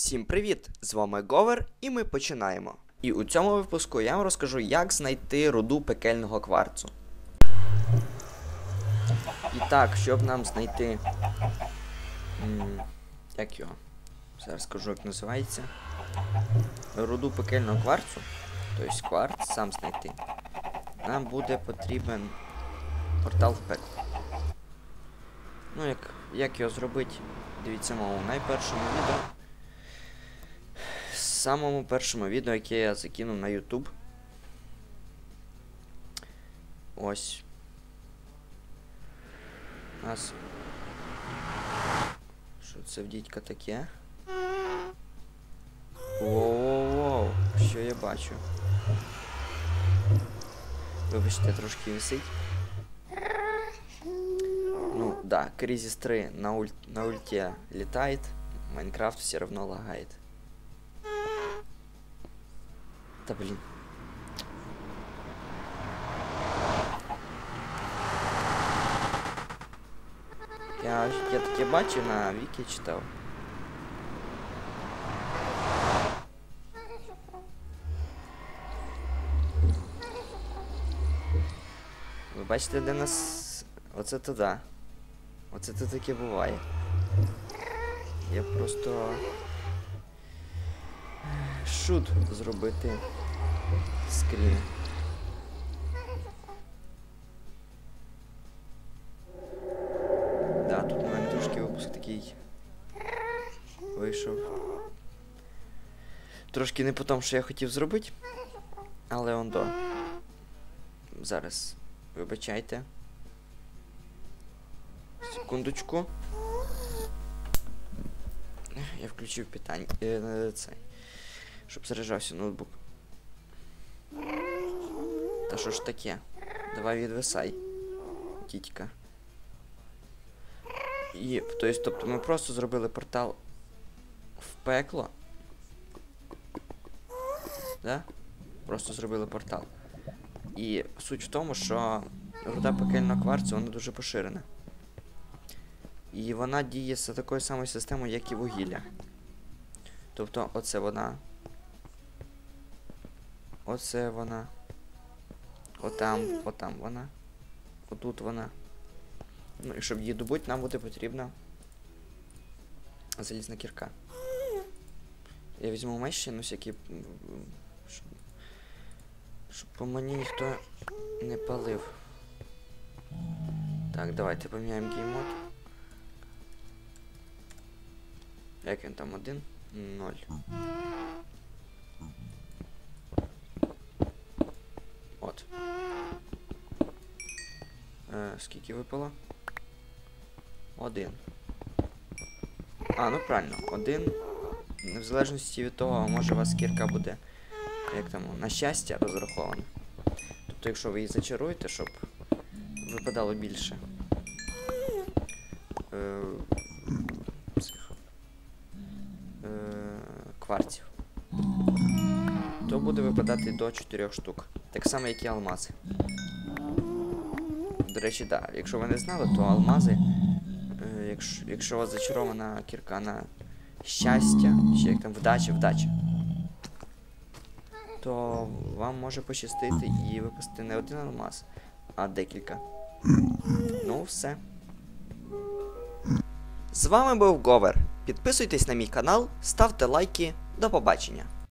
Всім привіт! З вами Говер, і ми починаємо. І у цьому випуску я вам розкажу, як знайти руду пекельного кварцу. І так, щоб нам знайти. Як його? Зараз скажу, як називається. Руду пекельного кварцу. Тобто кварц сам знайти. Нам буде потрібен портал в пекло. Ну, як, як його зробити, дивіться в моєму найпершому відео. Самому першому відео, яке я закинув на YouTube. Ось. Нас. Що це в дідька таке? Воу-воу-воу, що я бачу? Вибачте, трошки висить. Ну, да, Кризис 3 на, уль... на ульте летает, Майнкрафт все равно лагает. Да блин. Я, я таке бачив на вікі читав. Ви бачите, де нас. Оце туди. Оце тут таке буває. Я просто. Шут зробити скрін. Да, тут у мене трошки випуск такий вийшов. Трошки не по тому, що я хотів зробити. Але он до. Зараз. Вибачайте. Секундочку. Я включив питання. Е, цей. Щоб заряджався ноутбук. Та що ж таке? Давай відвисай. Тітька. І, тобто ми просто зробили портал в пекло. Да? Просто зробили портал. І суть в тому, що руда пекельного кварцу, вона дуже поширена. І вона діє за такою самою системою, як і вугілля. Тобто, оце вона. Оце вона. Отам, отам вона. Отут вона. Ну і щоб її добути, нам буде потрібна залізна кірка. Я візьму меч ще, ну всякі. Щоб, щоб по мені ніхто не палив. Так, давайте поміняємо геймод. Як він там один? Ноль. От. Е, скільки випало? Один. А, ну правильно, один. В залежності від того, може у вас кірка буде, як там, на щастя розрахована. Тобто, якщо ви її зачаруєте, щоб випадало більше. Е, е, кварців. То буде випадати до 4 штук. Так само, як і алмази. До речі, так, да, якщо ви не знали, то алмази, е, якщо, якщо у вас зачарована кірка на щастя, чи як там вдача, вдача, то вам може пощастити і випасти не один алмаз, а декілька. Ну, все. З вами був Говер. Підписуйтесь на мій канал, ставте лайки. До побачення.